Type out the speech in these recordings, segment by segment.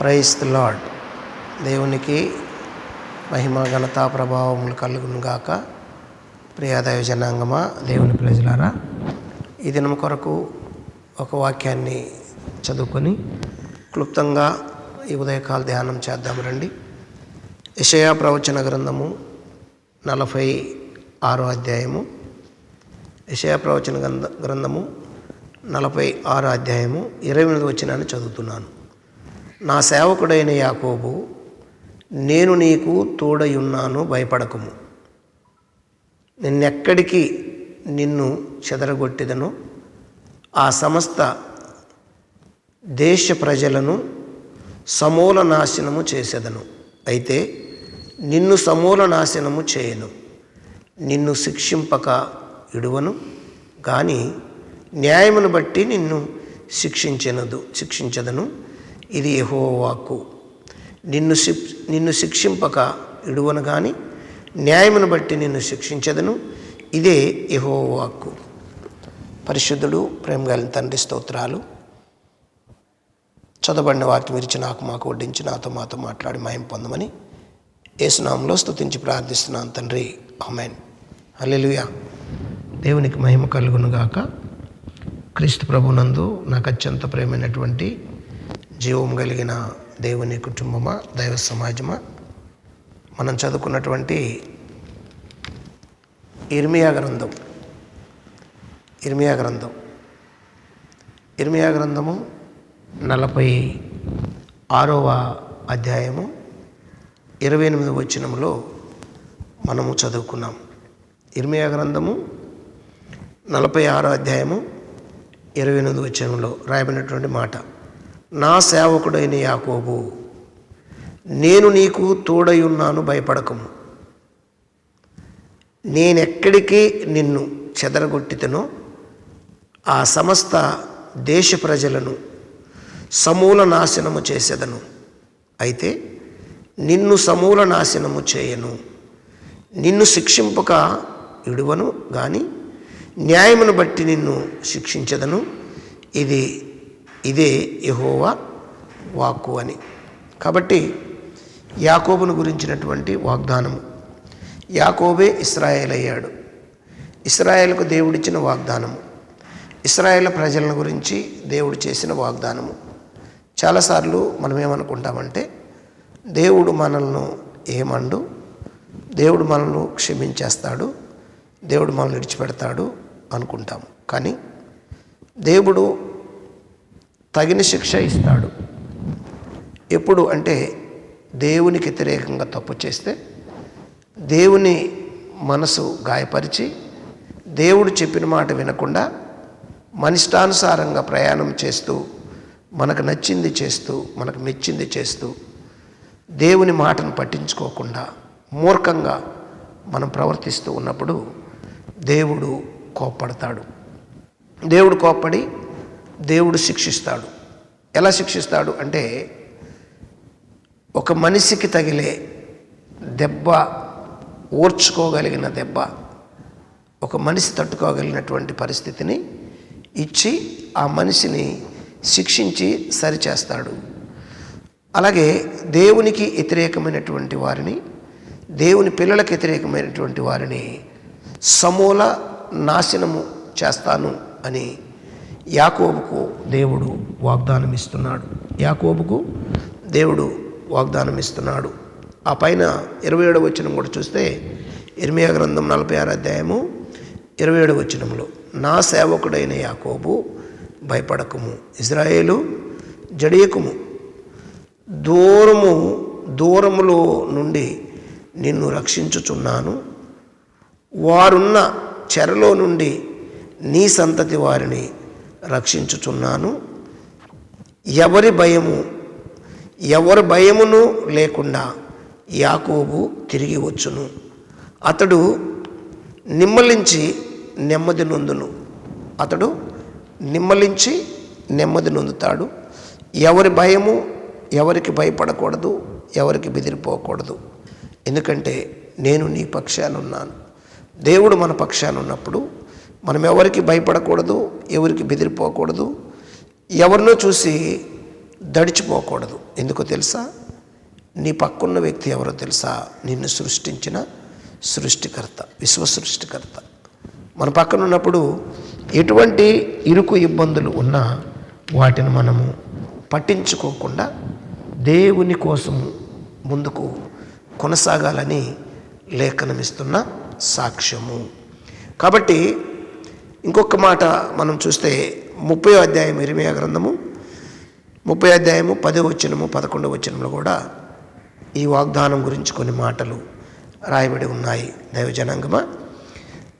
Price the lord దేవునికి మహిమ ఘనత ప్రభావములు కలుగునుగాక గాక. జనాంగమ జనాంగమా దేవుని ప్రజలారా. ఈ దినం కొరకు ఒక వాక్యాన్ని చదువుకొని క్లుప్తంగా ఈ ఉదయకాల ధ్యానం చేద్దాం రండి. యషయా ప్రవచన గ్రంథము నలభై ఆరో అధ్యాయము. యషయా ప్రవచన గ్రంథ గ్రంథము నలభై ఆరో అధ్యాయము ఇరవై ఎనిమిది వచ్చినాన్ని చదువుతున్నాను. నా సేవకుడైన యాకోబు నేను నీకు తోడయున్నాను భయపడకము. నిన్నెక్కడికి నిన్ను చెదరగొట్టిదను? ఆ సమస్త దేశ ప్రజలను సమూల నాశనము చేసేదను. అయితే నిన్ను సమూల నాశనము చేయను. నిన్ను శిక్షింపక ఇడువను. కానీ న్యాయమును బట్టి నిన్ను శిక్షించనదు శిక్షించదను. ఇది యహో వాక్కు నిన్ను శిక్ నిన్ను శిక్షింపక ఇడువను కానీ న్యాయమును బట్టి నిన్ను శిక్షించదను. ఇదే యహో వాక్కు పరిశుద్ధుడు ప్రేమ తండ్రి స్తోత్రాలు. చదవబడిన వాక్యం విరిచి నాకు మాకు వడ్డించి నాతో మాతో మాట్లాడి మాయం పొందమని ఏసునామంలో స్తుతించి ప్రార్థిస్తున్నాను తండ్రి. అమెన్ అల్లెలుయా దేవునికి మహిమ కలుగును గాక. క్రీస్తు ప్రభునందు నాకు అత్యంత ప్రేమైనటువంటి జీవం కలిగిన దేవుని కుటుంబమా దైవ సమాజమా? మనం చదువుకున్నటువంటి ఇర్మియా గ్రంథం. ఇర్మియా గ్రంథం. ఇర్మియా గ్రంథము నలభై ఆరవ అధ్యాయము ఇరవై ఎనిమిది వచనంలో మనము చదువుకున్నాం. ఇర్మియా గ్రంథము నలభై ఆరో అధ్యాయము ఇరవై ఎనిమిది వచ్చినంలో రాయబడినటువంటి మాట. నా సేవకుడైన యాకోబు నేను నీకు తోడయున్నాను భయపడకము. నేనెక్కడికి నిన్ను చెదరగొట్టితనో ఆ సమస్త దేశ ప్రజలను సమూల నాశనము చేసేదను. అయితే నిన్ను సమూల నాశనము చేయను. నిన్ను శిక్షింపక ఇడువను కానీ న్యాయమును బట్టి నిన్ను శిక్షించదను. ఇది ఇదే యహోవా వాక్కు అని. కాబట్టి యాకోబును గురించినటువంటి వాగ్దానము. యాకోబే ఇస్రాయేల్ అయ్యాడు ఇస్రాయేల్కు దేవుడిచ్చిన వాగ్దానము. ఇస్రాయేల్ ప్రజలను గురించి దేవుడు చేసిన వాగ్దానము. చాలాసార్లు మనం ఏమనుకుంటామంటే దేవుడు మనల్ని ఏమండు? దేవుడు మనల్ని క్షమించేస్తాడు. దేవుడు మనల్ని విడిచిపెడతాడు అనుకుంటాము. కానీ దేవుడు తగిన శిక్ష ఇస్తాడు. ఎప్పుడు అంటే దేవునికి వ్యతిరేకంగా తప్పు చేస్తే దేవుని మనసు గాయపరిచి దేవుడు చెప్పిన మాట వినకుండా మనిష్టానుసారంగా ప్రయాణం చేస్తూ మనకు నచ్చింది చేస్తూ మనకు మెచ్చింది చేస్తూ దేవుని మాటను పట్టించుకోకుండా మూర్ఖంగా మనం ప్రవర్తిస్తూ ఉన్నప్పుడు దేవుడు కోప్పడతాడు. దేవుడు కోప్పడి దేవుడు శిక్షిస్తాడు. ఎలా శిక్షిస్తాడు అంటే ఒక మనిషికి తగిలే దెబ్బ ఓర్చుకోగలిగిన దెబ్బ ఒక మనిషి తట్టుకోగలిగినటువంటి పరిస్థితిని ఇచ్చి ఆ మనిషిని శిక్షించి సరిచేస్తాడు. అలాగే దేవునికి వ్యతిరేకమైనటువంటి వారిని దేవుని పిల్లలకు వ్యతిరేకమైనటువంటి వారిని సమూల నాశనము చేస్తాను అని యాకోబుకు దేవుడు వాగ్దానం ఇస్తున్నాడు యాకోబుకు దేవుడు వాగ్దానం ఇస్తున్నాడు ఆ పైన ఇరవై ఏడవ వచనం కూడా చూస్తే ఇర్మియా గ్రంథం నలభై ఆరు అధ్యాయము ఇరవై ఏడవ వచనంలో నా సేవకుడైన యాకోబు భయపడకము ఇజ్రాయేలు జడియకుము. దూరము దూరములో నుండి నిన్ను రక్షించుచున్నాను. వారున్న చెరలో నుండి నీ సంతతి వారిని రక్షించుచున్నాను. ఎవరి భయము ఎవరి భయమును లేకుండా యాకోబు తిరిగి వచ్చును. అతడు నిమ్మలించి నెమ్మది నొందును. అతడు నిమ్మలించి నెమ్మది నొందుతాడు. ఎవరి భయము ఎవరికి భయపడకూడదు ఎవరికి బెదిరిపోకూడదు. ఎందుకంటే నేను నీ పక్షాన ఉన్నాను దేవుడు మన పక్షాన ఉన్నప్పుడు మనం ఎవరికి భయపడకూడదు ఎవరికి బెదిరిపోకూడదు ఎవరినో చూసి దడిచిపోకూడదు. ఎందుకో తెలుసా? నీ పక్కున్న వ్యక్తి ఎవరో తెలుసా? నిన్ను సృష్టించిన సృష్టికర్త విశ్వ సృష్టికర్త. మన పక్కన ఉన్నప్పుడు ఎటువంటి ఇరుకు ఇబ్బందులు ఉన్నా వాటిని మనము పట్టించుకోకుండా దేవుని కోసం ముందుకు కొనసాగాలని లేఖనమిస్తున్న సాక్ష్యము. కాబట్టి ఇంకొక మాట మనం చూస్తే ముప్పై అధ్యాయం ఇరిమియా గ్రంథము ముప్పై అధ్యాయము పదో వచ్చినము పదకొండవ వచ్చినంలో కూడా ఈ వాగ్దానం గురించి కొన్ని మాటలు రాయబడి ఉన్నాయి. దైవజనాంగమా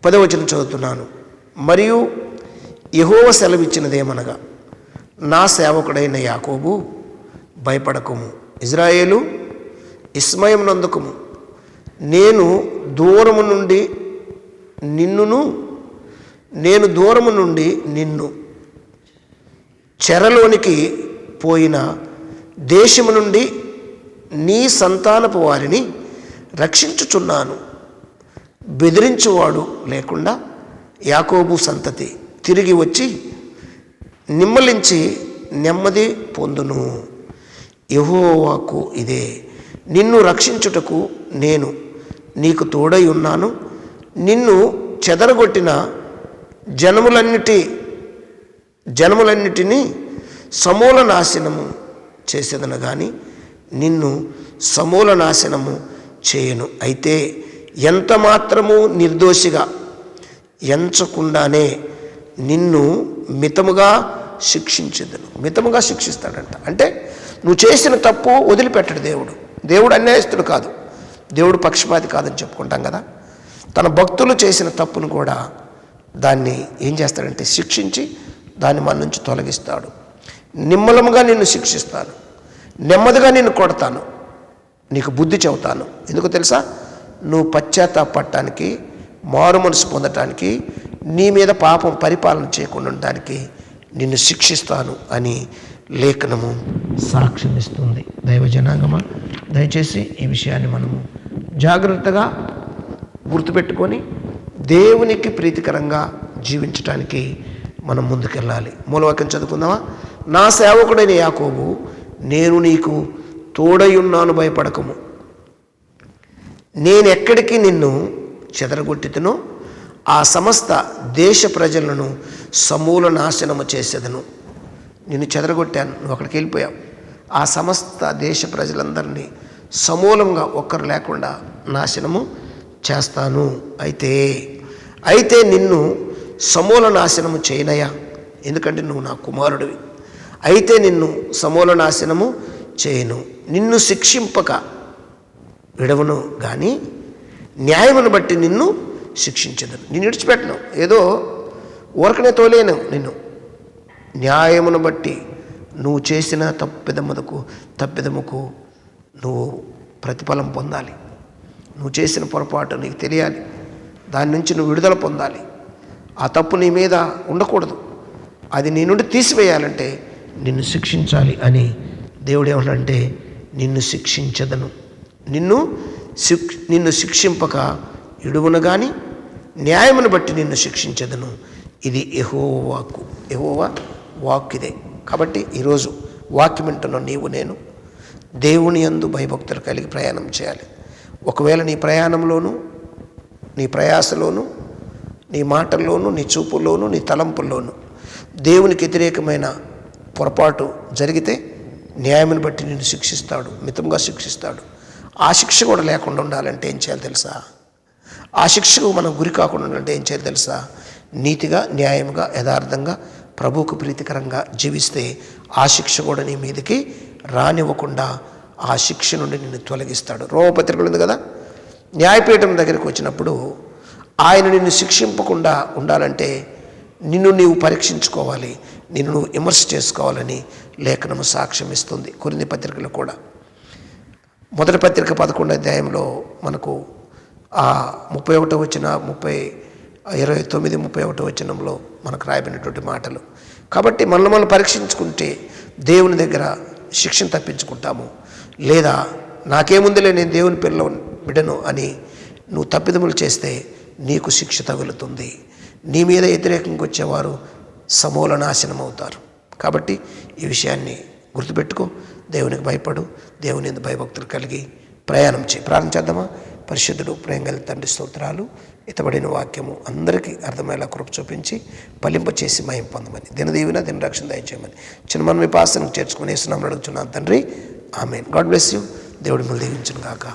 పదవచనం చదువుతున్నాను. మరియు యహోవ సెలవిచ్చినదేమనగా నా సేవకుడైన యాకోబు భయపడకము. ఇజ్రాయేలు ఇస్మయం నందుకము. నేను దూరము నుండి నిన్నును నేను దూరము నుండి నిన్ను చెరలోనికి పోయిన దేశము నుండి నీ సంతానపు వారిని రక్షించుచున్నాను. బెదిరించువాడు లేకుండా యాకోబు సంతతి తిరిగి వచ్చి నిమ్మలించి నెమ్మది పొందును. యహోవాకు ఇదే. నిన్ను రక్షించుటకు నేను నీకు తోడై ఉన్నాను. నిన్ను చెదరగొట్టిన జనములన్నిటి జనములన్నిటినీ సమూల నాశనము చేసేదను కానీ నిన్ను సమూల నాశనము చేయను. అయితే ఎంత మాత్రము నిర్దోషిగా ఎంచకుండానే నిన్ను మితముగా శిక్షించదును. మితముగా శిక్షిస్తాడంట. అంటే నువ్వు చేసిన తప్పు వదిలిపెట్టడు దేవుడు. దేవుడు అన్యాయస్తుడు కాదు. దేవుడు పక్షపాతి కాదని చెప్పుకుంటాం కదా. తన భక్తులు చేసిన తప్పును కూడా దాన్ని ఏం చేస్తాడంటే శిక్షించి దాన్ని మన నుంచి తొలగిస్తాడు. నిమ్మలముగా నిన్ను శిక్షిస్తాను. నెమ్మదిగా నిన్ను కొడతాను. నీకు బుద్ధి చెబుతాను. ఎందుకు తెలుసా? నువ్వు పశ్చాత్తాపడటానికి మారు మనసు పొందటానికి నీ మీద పాపం పరిపాలన చేయకుండా ఉండడానికి నిన్ను శిక్షిస్తాను అని లేఖనము సాక్ష్యమిస్తుంది. దైవ జనాంగమా? దయచేసి ఈ విషయాన్ని మనము జాగ్రత్తగా గుర్తుపెట్టుకొని దేవునికి ప్రీతికరంగా జీవించటానికి మనం ముందుకెళ్ళాలి. మూలవాక్యం చదువుకుందామా? నా సేవకుడైన యాకోబు నేను నీకు తోడయున్నాను భయపడకము. నేనెక్కడికి నిన్ను చెదరగొట్టితనో ఆ సమస్త దేశ ప్రజలను సమూల నాశనము చేసేదను. నిన్ను చెదరగొట్టాను నువ్వు అక్కడికి వెళ్ళిపోయావు. ఆ సమస్త దేశ ప్రజలందరినీ సమూలంగా ఒక్కరు లేకుండా నాశనము చేస్తాను. అయితే అయితే నిన్ను సమూల నాశనము చేయనయా ఎందుకంటే నువ్వు నా కుమారుడివి. అయితే నిన్ను సమూల నాశనము చేయను. నిన్ను శిక్షింపక విడవను కానీ న్యాయమును బట్టి నిన్ను శిక్షించదను. నిన్ను విడిచిపెట్టను. ఏదో ఊరకనే తోలేను నిన్ను. న్యాయమును బట్టి నువ్వు చేసిన తప్పిదమ్మకు తప్పిదముకు నువ్వు ప్రతిఫలం పొందాలి. నువ్వు చేసిన పొరపాటు నీకు తెలియాలి. దాని నుంచి నువ్వు విడుదల పొందాలి. ఆ తప్పు నీ మీద ఉండకూడదు. అది నీ నుండి తీసివేయాలంటే నిన్ను శిక్షించాలి అని దేవుడు ఏమంటే నిన్ను శిక్షించదను. నిన్ను శిక్ నిన్ను శిక్షింపక ఇడువును కానీ న్యాయమును బట్టి నిన్ను శిక్షించదను. ఇది ఎహో వాక్కు. ఎహోవా వాక్ ఇదే. కాబట్టి ఈరోజు వాక్యం నీవు నేను దేవుని యందు భయభక్తులు కలిగి ప్రయాణం చేయాలి. ఒకవేళ నీ ప్రయాణంలోనూ నీ ప్రయాసలోనూ నీ మాటల్లోనూ నీ చూపుల్లోనూ నీ తలంపుల్లోనూ దేవునికి వ్యతిరేకమైన పొరపాటు జరిగితే న్యాయమును బట్టి నిన్ను శిక్షిస్తాడు మితంగా శిక్షిస్తాడు. ఆ శిక్ష కూడా లేకుండా ఉండాలంటే ఏం చేయాలి తెలుసా? ఆ శిక్షకు మనం గురి కాకుండా ఉండాలంటే ఏం చేయాలి తెలుసా? నీతిగా న్యాయంగా యథార్థంగా ప్రభువుకు ప్రీతికరంగా జీవిస్తే ఆ శిక్ష కూడా నీ మీదకి రానివ్వకుండా ఆ శిక్ష నుండి నిన్ను తొలగిస్తాడు. రోమపత్రికలు ఉంది కదా? న్యాయపీఠం దగ్గరికి వచ్చినప్పుడు ఆయన నిన్ను శిక్షింపకుండా ఉండాలంటే నిన్ను నీవు పరీక్షించుకోవాలి నిన్ను నువ్వు విమర్శ చేసుకోవాలని లేఖనము సాక్ష్యం ఇస్తుంది కొన్ని పత్రికలు కూడా. మొదటి పత్రిక పదకొండు అధ్యాయంలో మనకు ఆ ముప్పై ఒకటో వచ్చిన ముప్పై ఇరవై తొమ్మిది ముప్పై ఒకటో వచనంలో మనకు రాయబడినటువంటి మాటలు. కాబట్టి మనల్ని మనం పరీక్షించుకుంటే దేవుని దగ్గర శిక్షణ తప్పించుకుంటాము. లేదా నాకేముందిలే నేను దేవుని పిల్ల బిడ్డను అని నువ్వు తప్పిదములు చేస్తే నీకు శిక్ష తగులుతుంది. నీ మీద వ్యతిరేకంగా వచ్చేవారు సమూల నాశనం అవుతారు కాబట్టి ఈ విషయాన్ని గుర్తుపెట్టుకో దేవునికి భయపడు దేవుని ఎందు భయభక్తులు కలిగి ప్రయాణం చేయి. ప్రార్థన చేద్దామా? పరిశుద్ధుడు ప్రేంగల తండ్రి స్తోత్రాలు ఇతబడిన వాక్యము అందరికీ అర్థమయ్యేలా కృప చూపించి ఫలింప చేసి మయం పొందమని. దిన దీవిన రక్షణ దయచేయమని. చిన్న మనం మీ పాసనకు చేర్చుకుని వేస్తున్నాం అడుగుతున్నాను తండ్రి ఆమె గాడ్ బ్లెస్ యూ. దేవుడి మిమ్మల్ని దీవించును గాక.